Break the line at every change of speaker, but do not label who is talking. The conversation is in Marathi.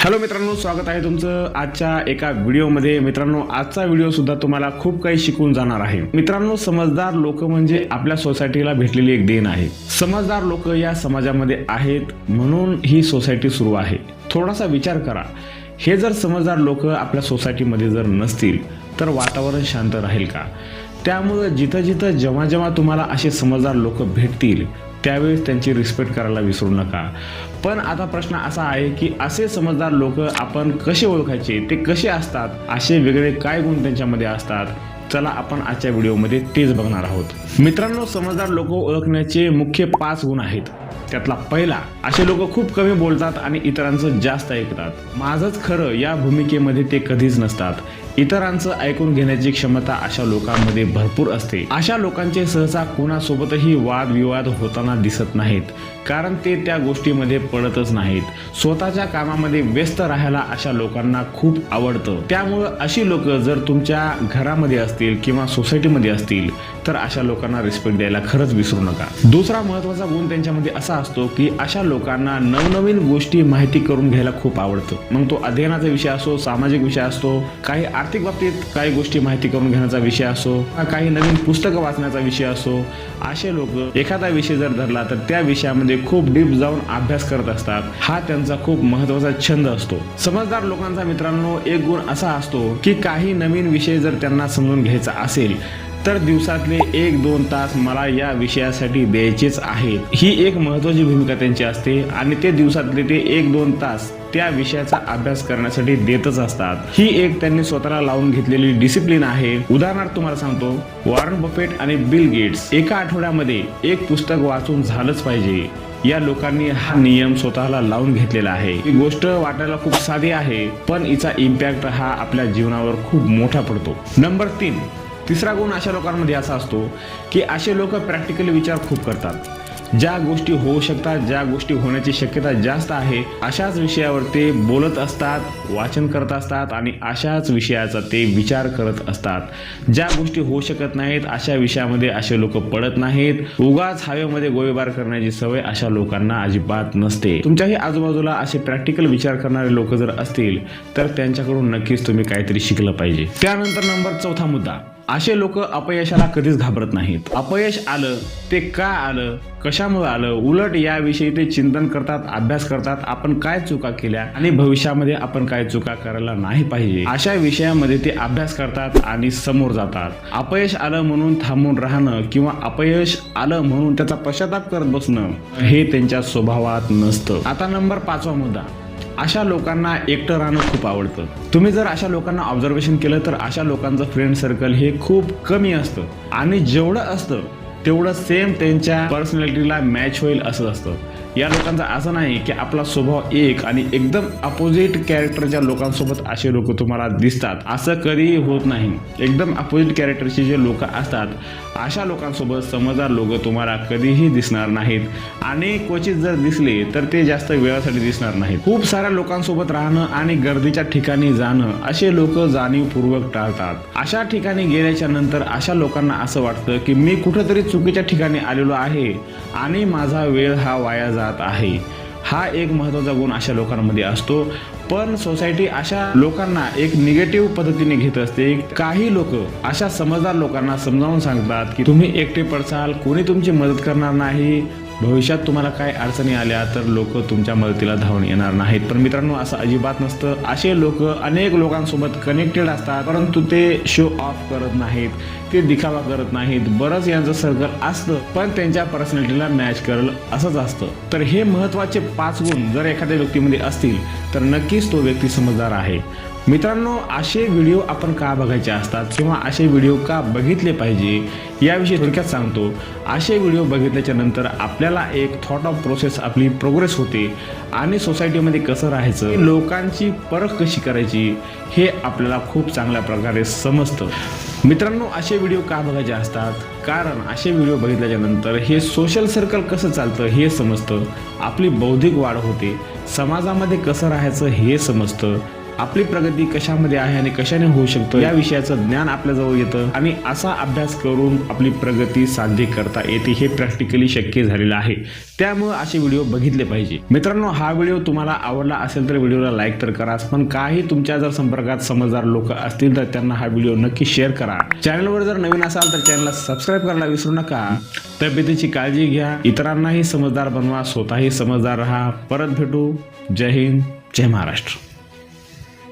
हॅलो मित्रांनो स्वागत आहे तुमचं आजच्या एका व्हिडिओमध्ये. मित्रांनो आजचा व्हिडिओ सुद्धा तुम्हाला खूप काही शिकून जाणार आहे. मित्रांनो समजदार लोक म्हणजे आपल्या सोसायटीला भेटलेली एक देण आहे. समजदार लोक या समाजामध्ये आहेत म्हणून ही सोसायटी सुरू आहे. थोडासा विचार करा. हे जर समजदार लोक आपल्या सोसायटीमध्ये जर नसतील तर वातावरण शांत राहील का? त्यामुळं जिथं जिथं जेव्हा जेव्हा तुम्हाला असे समजदार लोक भेटतील त्यावेळेस त्यांची रिस्पेक्ट करायला विसरू नका. पण आता प्रश्न असा आहे की असे समजदार लोक आपण कसे ओळखायचे? ते कसे असतात? असे वेगळे काय गुण त्यांच्यामध्ये असतात? चला आपण आजच्या व्हिडिओमध्ये तेच बघणार आहोत. मित्रांनो समजदार लोक ओळखण्याचे मुख्य पाच गुण आहेत. त्यातला पहिला असे लोक खूप कमी बोलतात आणि इतरांचं जास्त ऐकतात. माझंच खरं या भूमिकेमध्ये ते कधीच नसतात. इतरांचं ऐकून घेण्याची क्षमता अशा लोकांमध्ये भरपूर असते. अशा लोकांचे सहसा कोणासोबतही वादविवाद होताना दिसत नाहीत कारण ते त्या गोष्टीमध्ये पडतच नाहीत. स्वतःच्या कामामध्ये व्यस्त राहायला अशा लोकांना खूप आवडतं. त्यामुळं अशी लोक जर तुमच्या घरामध्ये असतील किंवा सोसायटीमध्ये असतील तर अशा लोकांना रिस्पेक्ट द्यायला खरंच विसरू नका. दुसरा महत्त्वाचा गुण त्यांच्यामध्ये असा असतो की अशा लोकांना नवनवीन गोष्टी माहिती करून घ्यायला खूप आवडतं. मग तो अध्ययनाचा विषय असो सामाजिक विषय असतो काही आर्थिक बाबतीत काही गोष्टी माहिती करून घेण्याचा विषय असो काही नवीन पुस्तकं वाचण्याचा विषय असो असे लोक एखादा विषय जर धरला तर त्या विषयामध्ये खूप डीप जाऊन अभ्यास करत असतात. हा त्यांचा खूप महत्त्वाचा छंद असतो. समजदार लोकांचा मित्रांनो एक गुण असा असतो की काही नवीन विषय जर त्यांना समजून घ्यायचा असेल तर दिवसातले एक दोन तास मला या विषयासाठी द्यायचेच आहेत. ही एक महत्वाची भूमिका त्यांची असते आणि ते दिवसातले ते एक दोन तास त्या विषयाचा अभ्यास करण्यासाठी देतच असतात. ही एक त्यांनी स्वतःला लावून घेतलेली डिसिप्लिन आहे. उदाहरणार्थ तुम्हाला सांगतो वॉरन बफेट आणि बिल गेट्स एका आठवड्यामध्ये एक पुस्तक वाचून झालंच पाहिजे. या लोकांनी हा नियम स्वतःला लावून घेतलेला आहे. ही गोष्ट वाटायला खूप साधी आहे पण हिचा इम्पॅक्ट हा आपल्या जीवनावर खूप मोठा पडतो. नंबर तीन तिसरा गुण अशा लोकांमध्ये असा असतो की असे लोक प्रॅक्टिकली विचार खूप करतात. ज्या गोष्टी होऊ शकतात ज्या गोष्टी होण्याची शक्यता जास्त आहे अशाच विषयावर ते बोलत असतात वाचन करत असतात आणि अशाच विषयाचा ते विचार करत असतात. ज्या गोष्टी होऊ शकत नाहीत अशा विषयामध्ये असे लोक पडत नाहीत. उगाच हवेमध्ये गोळीबार करण्याची सवय अशा लोकांना अजिबात नसते. तुमच्याही आजूबाजूला असे प्रॅक्टिकल विचार करणारे लोक जर असतील तर त्यांच्याकडून नक्कीच तुम्ही काहीतरी शिकलं पाहिजे. त्यानंतर नंबर चौथा मुद्दा. असे लोक अपयशाला कधीच घाबरत नाहीत. अपयश आलं ते का आलं कशामुळे आलं उलट याविषयी ते चिंतन करतात अभ्यास करतात आपण काय चुका केल्या आणि भविष्यामध्ये आपण काय चुका करायला नाही पाहिजे. अशा विषयामध्ये ते अभ्यास करतात आणि समोर जातात. अपयश आलं म्हणून थांबून राहणं किंवा अपयश आलं म्हणून त्याचा पश्चाताप करत बसणं हे त्यांच्या स्वभावात नसतं. आता नंबर पाचवा मुद्दा. अशा लोकांना एकटं राहणं खूप आवडतं. तुम्ही जर अशा लोकांना ऑब्झर्वेशन केलं तर अशा लोकांचं फ्रेंड सर्कल हे खूप कमी असतं. आणि जेवढं असतं तेवढं सेम त्यांच्या पर्सनॅलिटीला मॅच होईल असं असतं. या लोकांचं असं नाही की आपला स्वभाव एक आणि एकदम अपोजिट कॅरेक्टरच्या लोकांसोबत असे लोक तुम्हाला दिसतात. असं कधी होत नाही. एकदम अपोजिट कॅरेक्टरचे जे लोक असतात अशा लोकांसोबत समजदार लोक तुम्हाला कधीही दिसणार नाहीत. आणि क्वचित जर दिसले तर ते जास्त वेळासाठी दिसणार नाहीत. खूप साऱ्या लोकांसोबत राहणं आणि गर्दीच्या ठिकाणी जाणं असे लोक जाणीवपूर्वक टाळतात. अशा ठिकाणी गेल्याच्यानंतर अशा लोकांना असं वाटतं की मी कुठंतरी चुकीच्या ठिकाणी आलेलो आहे आणि माझा वेळ हा वाया जात आहे. हा एक महत्त्वाचा गुण अशा लोकांमध्ये असतो. पण सोसायटी अशा लोकांना एक निगेटिव्ह पद्धतीने घेत असते. काही लोक अशा समजदार लोकांना समजावून सांगतात की तुम्ही एकटे पडसाल कोणी तुमची मदत करणार नाही भविष्यात तुम्हाला काय अडचणी आल्या तर लोक तुमच्या मदतीला धावून येणार नाहीत. पण मित्रांनो असं अजिबात नसतं. असे लोक अनेक लोकांसोबत कनेक्टेड असतात परंतु ते शो ऑफ करत नाहीत. ते दिखावा करत नाहीत. बरंच यांचं सर्कल असतं पण त्यांच्या पर्सनॅलिटीला मॅच करेल असंच असतं. तर हे महत्त्वाचे पाच गुण जर एखाद्या व्यक्तीमध्ये असतील तर नक्कीच तो व्यक्ती समजदार आहे. मित्रांनो असे व्हिडिओ आपण का बघायचे असतात किंवा असे व्हिडिओ का बघितले पाहिजे याविषयी थोडक्यात सांगतो. असे व्हिडिओ बघितल्याच्या नंतर आपल्याला एक थॉट ऑफ प्रोसेस आपली प्रोग्रेस होते आणि सोसायटीमध्ये कसं राहायचं लोकांची परख कशी करायची हे आपल्याला खूप चांगल्या प्रकारे समजतं. मित्रांनो असे व्हिडिओ का बघायचे असतात? कारण असे व्हिडिओ बघितल्याच्या नंतर हे सोशल सर्कल कसं चालतं हे समजतं. आपली बौद्धिक वाढ होते. समाजामध्ये कसं राहायचं हे समजतं. आपली प्रगती कशामध्ये आहे आणि कशाने होऊ शकतो या विषयाचं ज्ञान आपल्याजवळ येतं. आणि असा अभ्यास करून आपली प्रगती साध्य करता येते हे प्रॅक्टिकली शक्य झालेलं आहे. त्यामुळे असे व्हिडिओ बघितले पाहिजे. मित्रांनो हा व्हिडिओ तुम्हाला आवडला असेल तर व्हिडिओला लाईक तर करा. पण काही तुमच्या जर संपर्कात समजदार लोक असतील तर त्यांना हा व्हिडिओ नक्की शेअर करा. चॅनलवर जर नवीन असाल तर चॅनलला सबस्क्राईब करायला विसरू नका. तब्येतीची काळजी घ्या. इतरांनाही समजदार बनवा. स्वतःही समजदार राहा. परत भेटू. जय हिंद. जय महाराष्ट्र.